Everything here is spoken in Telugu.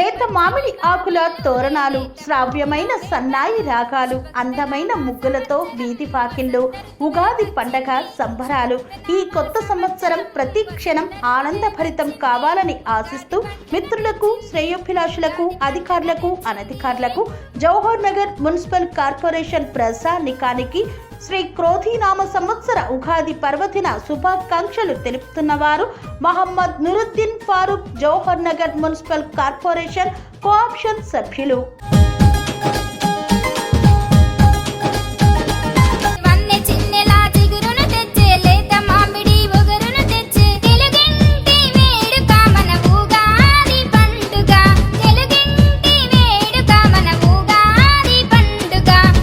లేత మామిడి ఆకుల తోరణాలు శ్రావ్యమైన సన్నాయి రాగాలు అందమైన ముగ్గులతో వీధి పాకిళ్ళు ఉగాది పండగ సంబరాలు. ఈ కొత్త సంవత్సరం ప్రతి క్షణం ఆనందభరితం కావాలని ఆశిస్తూ మిత్రులకు శ్రేయోభిలాషులకు అధికారులకు అనధికారులకు జవహర్ నగర్ మున్సిపల్ కార్పొరేషన్ ప్రజానికానికి శ్రీ క్రోధీనామ సంవత్సర ఉగాది పర్వదిన శుభాకాంక్షలు తెలుపుతున్నవారు Mohammed Nuruddin Farooq Jawahar Nagar municipal corporation co-option సభ్యులు.